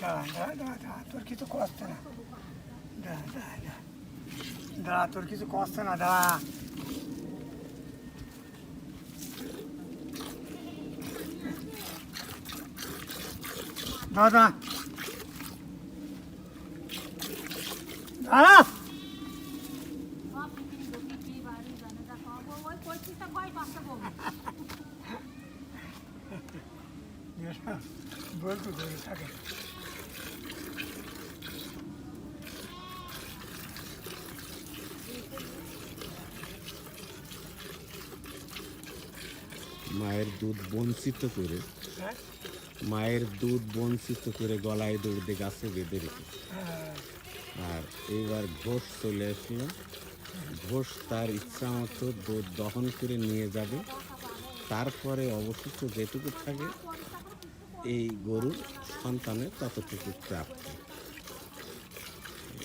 দাঁড়া দাঁড়া দাঁড়া দাঁড়া তোর কিছু কষ্ট না। দাঁড়া দাঁড়া দাঁড়া দাঁড়া তোর কিছু কষ্ট না দাঁড়া দাঁড়া দাঁড়া। দাঁড়া। বল তো ধরে থাকে মায়ের দুধ বঞ্চিত করে, মায়ের দুধ বঞ্চিত করে গলায় দৌড়ে গাছে বেঁধে রেখে। আর এইবার ঘোষ চলে আসলো। ঘোষ তার ইচ্ছা মতো দুধ দহন করে নিয়ে যাবে। তারপরে অবশিষ্ট যেটুকু থাকে, এই গরুর সন্তানের ততটুকু প্রাপ্ত।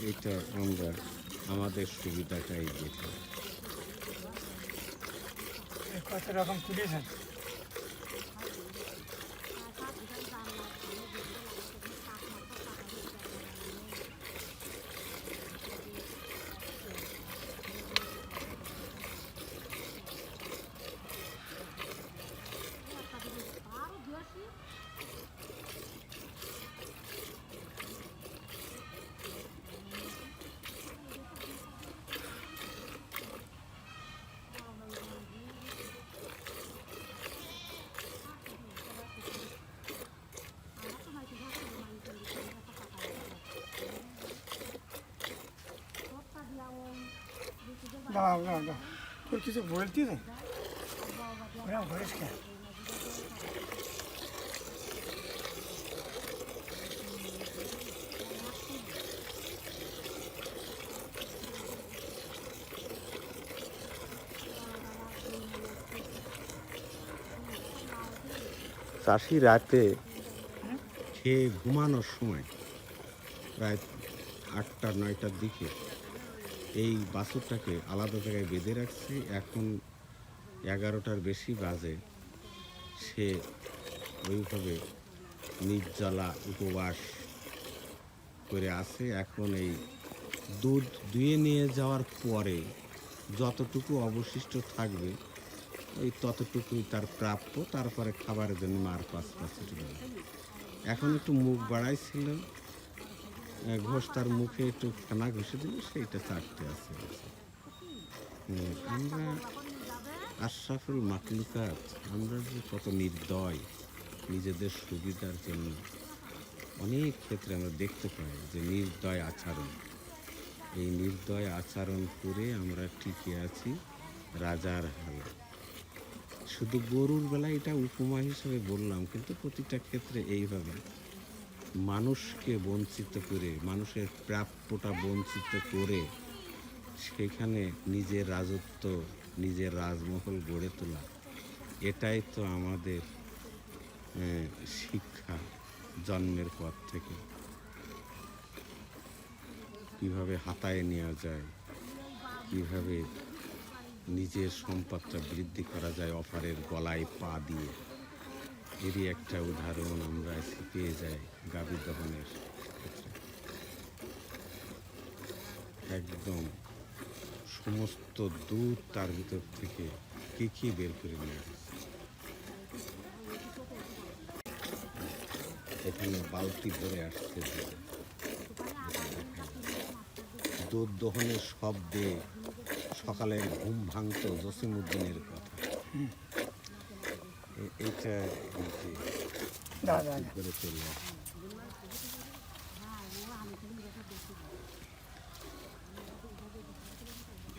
এটা আমরা আমাদের সুবিধাটাই যেটা। কত রকম তুলেছেন? দাঁড়াও দাঁড়াও দাঁড়াও। তোর কিছু বলতি রে ওরকম করিস কেন? চাষি রাতে খেয়ে ঘুমানোর সময় প্রায় আটটা নয়টার দিকে এই বাছুরটাকে আলাদা জায়গায় বেঁধে রাখছি। এখন এগারোটার বেশি বাজে। সে ওইভাবে নির্জলা উপবাস করে আছে। এখন এই দুধ দুয়ে নিয়ে যাওয়ার পরে যতটুকু অবশিষ্ট থাকবে, ওই ততটুকুই তার প্রাপ্য। তারপরে খাবারের জন্য মার পাঁচ ছুটে এখন একটু মুখ বাড়াইছিল ঘোষ তার মুখে একটু খানা ঘষে দিল সেইটা চারটে আছে। আমরা আশরাফুল মাকলুকাত আমরা যে কত নির্দয়, নিজেদের সুবিধার জন্য অনেক ক্ষেত্রে আমরা দেখতে পাই যে নির্দয় আচরণ। এই নির্দয় আচরণ করে আমরা টিকে আছি, রাজার হালে। শুধু গরুর বেলায় এটা উপমা হিসেবে বললাম, কিন্তু প্রতিটা ক্ষেত্রে এইভাবে। মানুষকে বঞ্চিত করে, মানুষের প্রাপ্যটা বঞ্চিত করে সেখানে নিজের রাজত্ব, নিজের রাজমহল গড়ে তোলা। এটাই তো আমাদের শিক্ষা জন্মের পর থেকে। কীভাবে হাতায় নেওয়া যায়, কীভাবে নিজের সম্পদটা বৃদ্ধি করা যায় অফারের গলায় পা দিয়ে। এরই একটা উদাহরণ আমরা পেয়ে যাই গাভী দহনের। একদম সমস্ত দুধ তার ভিতর থেকে কে কি বের করে নিয়ে এখানে বালতি ভরে আসছে দুধ। দহনের শব্দে সকালে ঘুম ভাঙতো জসিমুদ্দিনের কথা। কি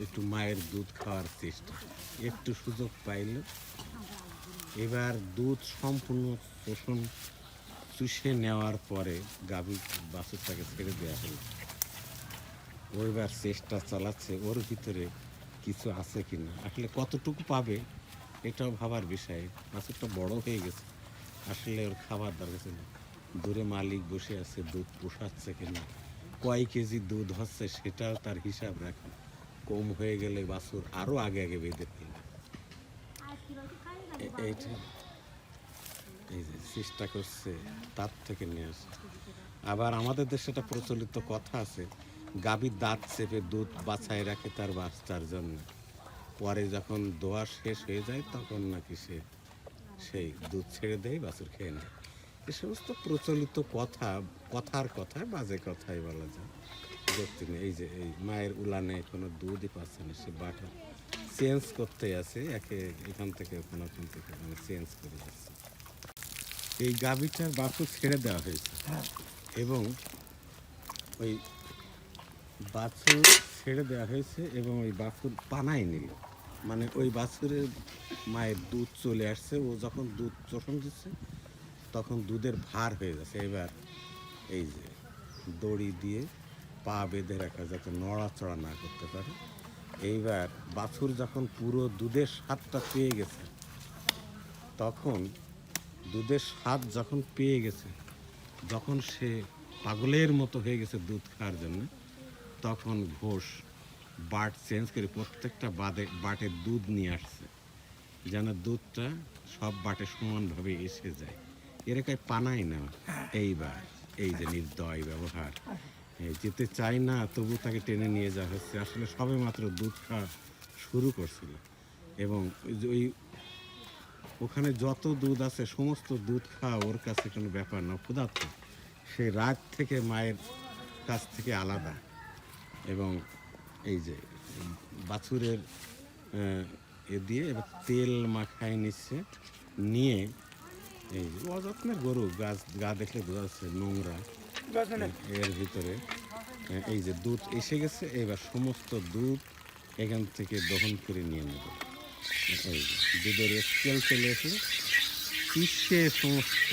একটু মায়ের দুধ খাওয়ার চেষ্টা। একটু সুযোগ পাইল এবার দুধ সম্পূর্ণ পোষণ চুষে নেওয়ার পরে গাভী বাছুরটাকে ছেড়ে দেওয়া হলো। ওইবার চেষ্টা চালাচ্ছে, ওর ভিতরে কিছু আছে কিনা। আসলে কতটুকু পাবে এটাও ভাবার বিষয়। বাছুরটা বড় হয়ে গেছে। আসলে ওর খাবার দরকার ছিল। দূরে মালিক বসে আছে, দুধ পোষাচ্ছে কিনা, কয় কেজি দুধ হচ্ছে সেটাও তার হিসাব রাখে। কম হয়ে গেলে বাছুর আরও আগে আগে বেঁধে ফেলবে এইটা। এই যে চেষ্টা করছে, তার থেকে নিয়ে আসে আবার আমাদের দেশে একটা প্রচলিত কথা আছে গাভীর দাঁত চেপে দুধ বাছায় রাখে তার বাচ্চার জন্য। পরে যখন দোয়া শেষ হয়ে যায়, তখন নাকি সে সেই দুধ ছেড়ে দেয়, বাছুর খেয়ে নেয়। এ সমস্ত প্রচলিত কথা, কথার কথা বাজে কথাই বলা যায়। যুক্তি। এই যে এই মায়ের উলানে কোনো দুধই পাচ্ছে না, সে বাটা চেঞ্জ করতে আছে, একে এখান থেকে ওখানে ওখান থেকে মানে চেঞ্জ করে যাচ্ছে। এই গাভীটার বাছুর ছেড়ে দেওয়া হয়েছে। হ্যাঁ এবং ওই বাছুর ছেড়ে দেওয়া হয়েছে এবং ওই বাছুর পানায় নিল। মানে ওই বাছুরের মায়ের দুধ চলে আসছে, ও যখন দুধ চষণ দিচ্ছে, তখন দুধের ভার হয়ে যাচ্ছে। এবার এই যে দড়ি দিয়ে পা বেঁধে রাখা যাতে নড়াচড়া না করতে পারে, এইবার বাছুর যখন পুরো দুধের স্বাদটা পেয়ে গেছে, তখন দুধের স্বাদ যখন পেয়ে গেছে, যখন সে পাগলের মতো হয়ে গেছে দুধ খাওয়ার জন্য, তখন ঘোষ বাট চেঞ্জ করে প্রত্যেকটা বাদে বাটে দুধ নিয়ে আসছে। যেন দুধটা সব বাটে সমানভাবে এসে যায়। এরকম পানাই না। এইবার এই যে নির্দয় ব্যবহার। যেতে চাই না তবু তাকে টেনে নিয়ে যাওয়া হচ্ছে। আসলে সবে মাত্র দুধ খাওয়া শুরু করছিল। এবং ওই ওখানে যত দুধ আছে সমস্ত দুধ খাওয়া ওর কাছে কোনো ব্যাপার না। ক্ষুধার্ত। সে রাত থেকে মায়ের কাছ থেকে আলাদা। এবং এই যে বাছুরের এ দিয়ে এবার তেল মাখায় নিচ্ছে নিয়ে এই যে অযত্নের গরু গাছ গা দেখলে বোঝা যাচ্ছে নোংরা। এর ভিতরে এই যে দুধ এসে গেছে এবার সমস্ত দুধ এখান থেকে দহন করে নিয়ে নেবে। এই দুধের স্কেল চলে এসে পিষে সমস্ত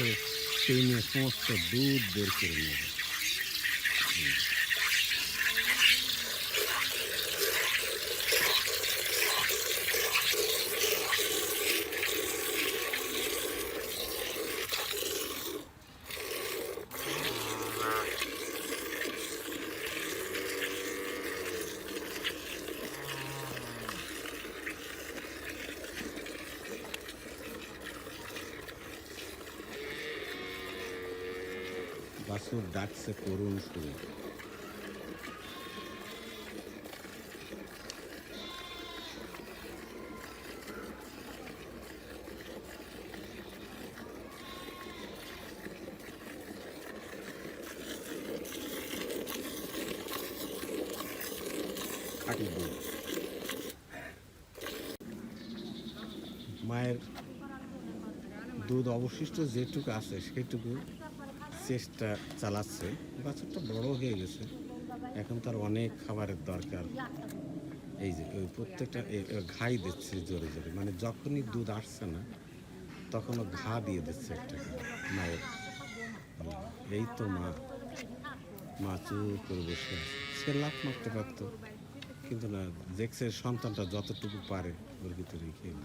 সেই নিয়ে সমস্ত দুধ বের করে নেবে। বাছুর ডাকছে করুণ সুরে। মায়ের দুধ অবশিষ্ট যেটুকু আছে সেটুকু চেষ্টা চালাচ্ছে বাছুরটা বড় হয়ে গেছে। এখন তার অনেক খাবারের দরকার। এই যে, ওই প্রত্যেকটা ঘাই দিচ্ছে জোরে জোরে। মানে যখনই দুধ আসছে না, তখন ও ঘা দিয়ে দিচ্ছে একটা মায়ের। এই তো মা। মা চুর করে বসে সে লাভ মারতে পারতো, কিন্তু না, দেখছে সন্তানটা যতটুকু পারে ওর ভিতরে খেয়ে